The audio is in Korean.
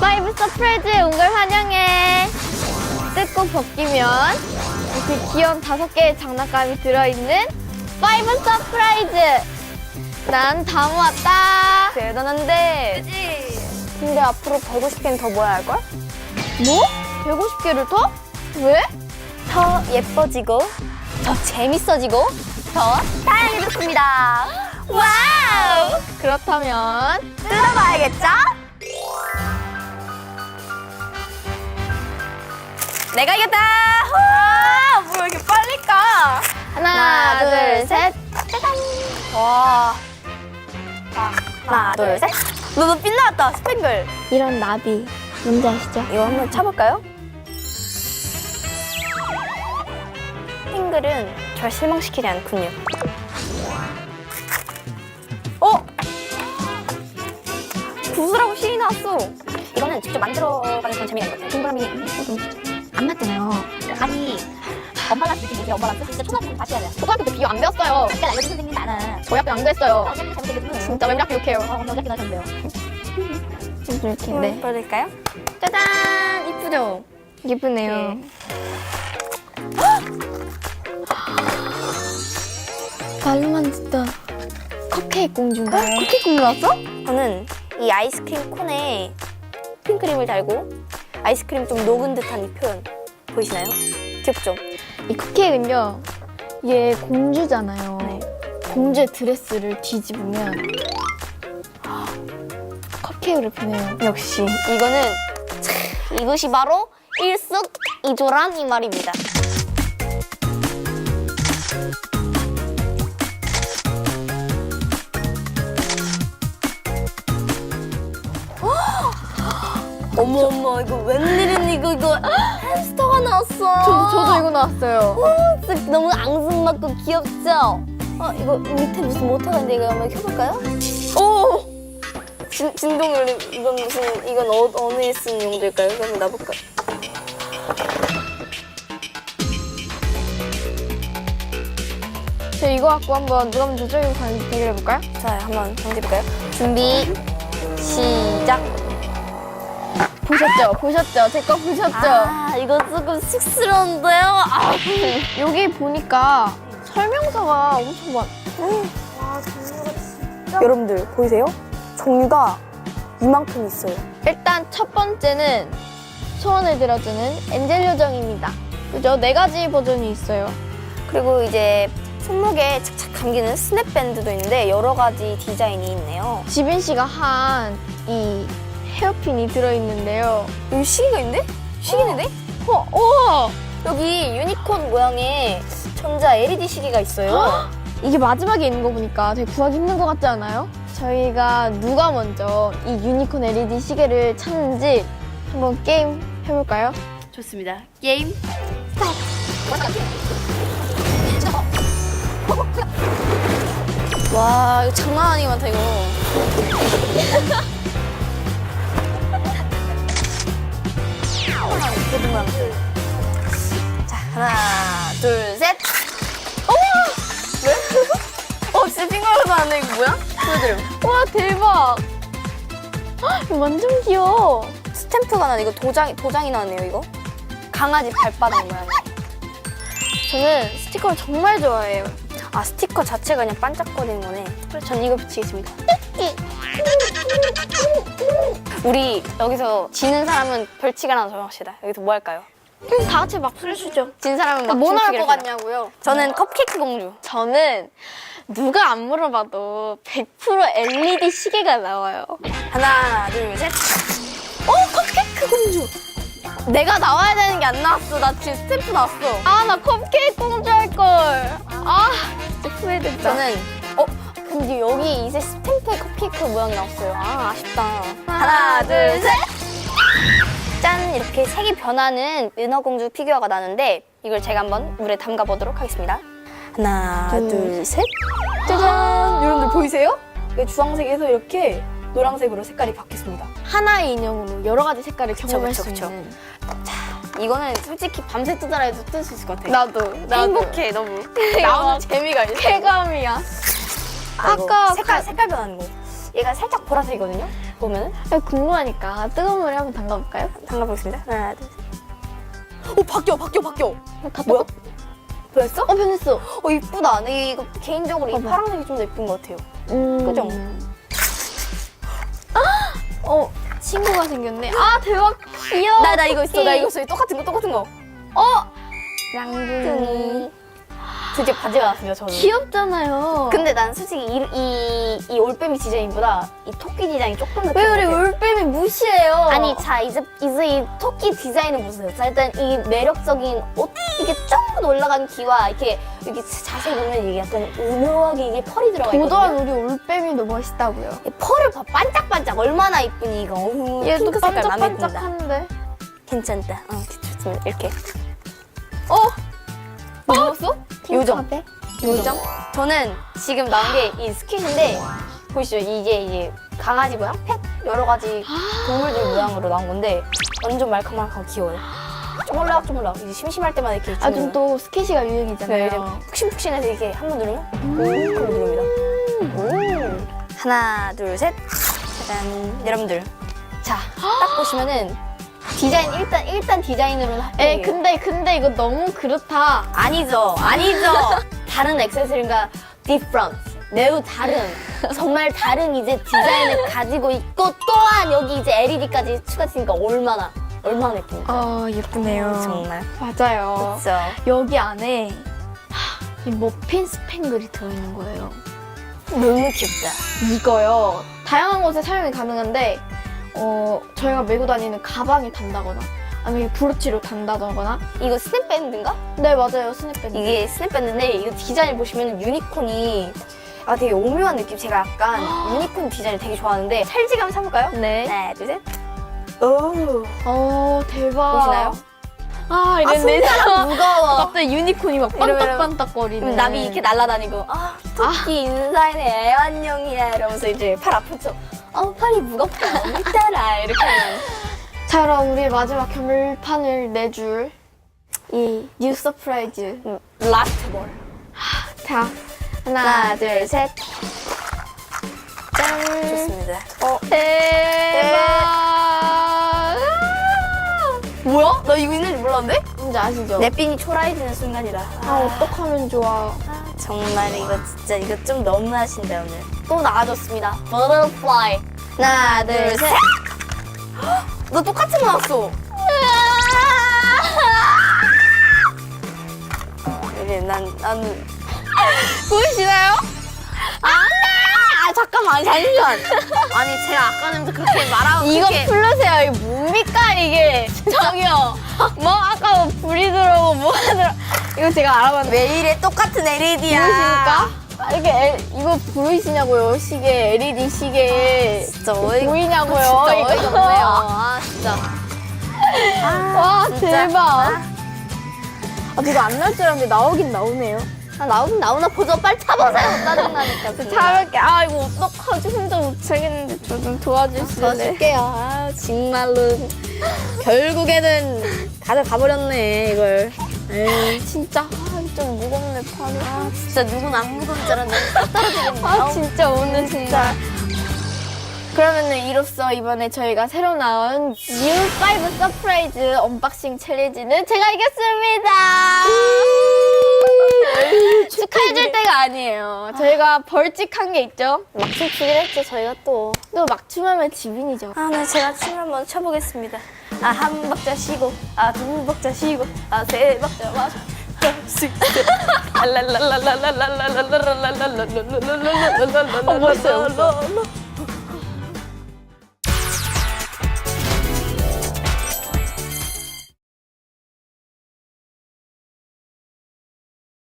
파이브 서프라이즈에 온 걸 환영해. 뜯고 벗기면 이렇게 귀여운 다섯 개의 장난감이 들어있는 파이브 서프라이즈. 난 다 모았다. 대단한데. 근데 앞으로 150개는 더 모아야 할걸? 뭐? 150개를 더? 왜? 더 예뻐지고, 더 재밌어지고, 더 다양해졌습니다. 와우! 그렇다면 뜯어봐야겠죠? 내가 이겼다! 와, 뭐 이렇게 빨리 까? 하나, 둘, 둘, 셋. 와. 자, 하나, 둘, 셋. 너너 빛나왔다, 스팽글. 이런 나비 뭔지 아시죠? 이거 한번 쳐볼까요? 스팽글은 절 실망시키지 않군요. 나왔어. 이거는 직접 만들어가는 그런 재미가 있는 것 같아요. 동그라미 안 맞잖아요. 아니 쓰기 이게 엄마랑 쓰기 진짜 초등학교 다시 해야 돼. 초등학교 때 비교 안 배웠어요. 약간 알려준 선생님 많아. 저희 학교 안 그랬어요. 잘못되거든. 진짜 왜 이렇게 욕해요? 어, 어차피 나셨는데요. 이렇게 네. 보여드릴까요? 짜잔! 이쁘죠? 예쁘네요. 네. 말로만 듣던 컵케이크 공주인가요? 컵케이크 공주 나왔어? 저는 이 아이스크림 콘에 핑크림을 달고 아이스크림 좀 녹은 듯한 이 표현 보이시나요? 귀엽죠? 이 컵케이크는요, 얘 공주잖아요. 네. 공주의 드레스를 뒤집으면 컵케이크를 보내요. 역시 이거는 참, 이것이 바로 일석이조란 이 말입니다. 어머 어머 이거 웬일은 이거 이거 햄스터가 나왔어. 저도, 저도 이거 나왔어요. 진짜 너무 앙증맞고 귀엽죠? 어 이거 밑에 무슨 모터가 있는데 이거 한번 켜볼까요? 오! 진, 진동을 이건 무슨 이건 어, 어느에 쓰는 용도일까요? 이거 한번 놔볼까? 저 이거 갖고 한번 누가 먼저 저기 가는 대결해볼까요? 자 한번 던져볼까요? 준비 시작. 보셨죠? 보셨죠? 제 거 보셨죠? 아 이거 조금 쑥스러운데요. 아, 여기 보니까 설명서가 엄청 많. 여러분들 보이세요? 종류가 이만큼 있어요. 일단 첫 번째는 소원을 들어주는 엔젤 요정입니다. 그죠? 네 가지 버전이 있어요. 그리고 이제 손목에 착착 감기는 스냅밴드도 있는데 여러 가지 디자인이 있네요. 지빈 씨가 한 이 헤어핀이 들어있는데요. 여기 시계가 있는데? 시계인데? 어, 우와! 여기 유니콘 모양의 전자 LED 시계가 있어요. 이게 마지막에 있는 거 보니까 되게 구하기 힘든 것 같지 않아요? 저희가 누가 먼저 이 유니콘 LED 시계를 찾는지 한번 게임 해볼까요? 좋습니다. 게임 스타트. 와 이거 장난 아니게 많다 이거. 둘 셋. 어머 왜? 어 진짜 핑거라도 안 해. 이거 뭐야? 보여드려. 와 대박! 헉, 이거 완전 귀여워. 스탬프가 나 이거 도장 도장이 나왔네요 이거. 강아지 발바닥 모양. 저는 스티커를 정말 좋아해요. 아 스티커 자체가 그냥 반짝거리는 거네. 그래서 전 이거 붙이겠습니다. 우리 여기서 지는 사람은 벌칙 하나 정합시다. 여기서 뭐 할까요? 다 같이 막 풀어주죠. 진 사람은 막 뭐 나올 춤추기를 것. 같냐고요? 저는 컵케이크 공주. 저는 누가 안 물어봐도 100% LED 시계가 나와요. 하나, 둘, 셋. 어, 컵케이크 공주. 내가 나와야 되는 게 안 나왔어. 나 지금 스탬프 나왔어. 아, 나 컵케이크 공주 할 걸. 아, 진짜 후회된다. 저는 어, 근데 여기 이제 스탬프에 컵케이크 모양이 나왔어요. 아, 아쉽다. 하나, 둘, 셋. 짠! 이렇게 색이 변하는 은하공주 피규어가 나는데 이걸 제가 한번 물에 담가 보도록 하겠습니다. 하나, 둘, 둘, 셋. 짜잔! 여러분들 보이세요? 이게 주황색에서 이렇게 노란색으로 색깔이 바뀌었습니다. 하나의 인형으로 여러 가지 색깔을 경험할 그쵸, 수 그쵸. 있는. 이거는 솔직히 밤새 해도 뜯을 수 있을 것 같아요. 나도, 나도. 행복해, 너무. 나오는 재미가 있어. 쾌감이야. 아까 아까 색깔, 가- 색깔 변하는 거. 얘가 살짝 보라색이거든요. 보면은 궁금하니까 뜨거운 물에 한번 담가볼까요? 담가보겠습니다. 하나, 둘, 셋. 오 바뀌어, 바뀌어, 바뀌어. 다 뭐야? 똑같- 보였어? 어 변했어. 어 이쁘다. 근데 이거 개인적으로 이 봐봐. 파란색이 좀 더 예쁜 것 같아요. 음. 그죠? 어 친구가 생겼네. 아 대박 귀여워. 나 나 이거 있어. 나. 이거 있어. 똑같은 거, 똑같은 거. 어 양둥이. 드디어 바지가 나왔습니다. 저는. 귀엽잖아요. 근데 난 솔직히 이, 이, 이 올빼미 디자인보다 이 토끼 디자인이 조금 더왜 귀여운 우리 것 같아요. 올빼미 무시해요? 아니 자 이제 이제 이 토끼 디자인을 보세요. 자 일단 이 매력적인 옷 이게 쭉 올라간 귀와 이렇게 이렇게 자세히 보면 이게 약간 오묘하게 이게 펄이 들어가 도도한 있거든요. 우리 올빼미도 멋있다고요. 이 펄을 봐 반짝반짝 얼마나 이쁘니 이거. 어우, 얘도 핑크 색깔 마음에 든다. 반짝반짝한데. 괜찮다. 어 좋습니다. 이렇게. 어? 요정. 핑크하대? 요정? 저는 지금 나온 게 이 스킷인데 보이시죠? 이게 이제 강아지 모양, 펫 여러 가지 동물들 모양으로 나온 건데 완전 말캉말캉 귀여워요. 쪼물락 쪼물락 이제 심심할 때마다 이렇게 아, 좀또 네, 유행이잖아요. 이제 푹신푹신해서 이렇게 한 번 누르면 오 그럼 누릅니다. 오. 하나 둘 셋. 짜잔 여러분들 자 딱 보시면은 디자인 일단 일단 디자인으로는 합격이에요. 에 근데 근데 이거 너무 그렇다. 아니죠, 아니죠. 다른 액세서리가 different, 매우 다른, 정말 다른 이제 디자인을 가지고 있고 또한 여기 이제 LED까지 추가되니까 얼마나 얼마나 예쁩니까? 어 예쁘네요. 정말. 맞아요. 그렇죠. 여기 안에 이 머핀 스팽글이 들어있는 거예요. 너무 귀엽다. 이거요. 다양한 곳에 사용이 가능한데 어 저희가 메고 다니는 가방에 단다거나 아니면 브로치로 단다거나 이거 스냅밴드인가? 네 맞아요 스냅밴드. 이게 스냅밴드인데 이거 디자인 보시면 유니콘이 아 되게 오묘한 느낌. 제가 약간 유니콘 디자인을 되게 좋아하는데 찰지게 한번 사볼까요? 네. 하나, 둘, 셋. 오. 어 대박. 보이시나요? 아 아, 이랬네. 손가락 무거워. 갑자기 유니콘이 막 이러면- 반딱반딱거리네. 그럼 남이 이렇게 날아다니고 아 토끼 인사이네 애완용이야 이러면서 이제 팔 아픈 척 어 팔이 무겁다 따라 이렇게 하면 자 그럼 우리 마지막 결판을 내줄 이 뉴 서프라이즈. 라스트 볼 자 하나, 둘, 둘셋 짠. 좋습니다 어 대박. 뭐야? 나 이거 있는지 몰랐는데? 뭔지 아시죠? 내 핀이 초라해지는 순간이라 아 어떡하면 좋아. 아, 정말 이거 진짜 이거 좀 너무하신다 오늘 또 나와줬습니다 버터플라이 하나 둘 셋 너 똑같은 거 나왔어 이제 난 나는 보이시나요? 아 잠깐만 잠시만 아니 제가 아까는부터 그렇게 말하고 이거 그렇게 풀르세요. 이게 뭡니까 이게? 저기요. 뭐 아까 뭐 불이 들어오고 뭐가 들어? 이거 제가 알아봤는데 왜 이래 똑같은 LED야 보이십니까? 아, 이게 엘- 이거 보이시냐고요? 시계 LED 시계 진짜 어이가 보이냐고요? 진짜. 어이가 없네요 아 진짜 와 진짜. 대박. 아 이거 안 나올 줄 알았는데 나오긴 나오네요. 아, 나오긴 나오나 보자 빨리 타보세요 짜증나니까 진짜. 차갑게 아 이거 어떡하지 혼자 못 차겠는데 저 좀 도와주실래요? 도와줄게요 아 정말로 결국에는 다들 가버렸네 이걸 에이 진짜 아, 좀 무겁네 팔이. 아 진짜 누군 안 무거운 줄 알았는데 딱 떨어지겠네 아 진짜 오늘 진짜 그러면은 이로써 이번에 저희가 새로 나온 U5 서프라이즈 언박싱 챌린지는 제가 이겼습니다. 축하해줄 때가 아니에요. 저희가 벌칙한 게 있죠. 막춤 추기로 했죠 저희가 또 또 막춤하면 지빈이죠. 아, 네, 제가 춤을 한번 춰보겠습니다. 아, 한 박자 쉬고, 아, 두 박자 쉬고, 아, 세 박자 마 멋있어요, 멋있어요.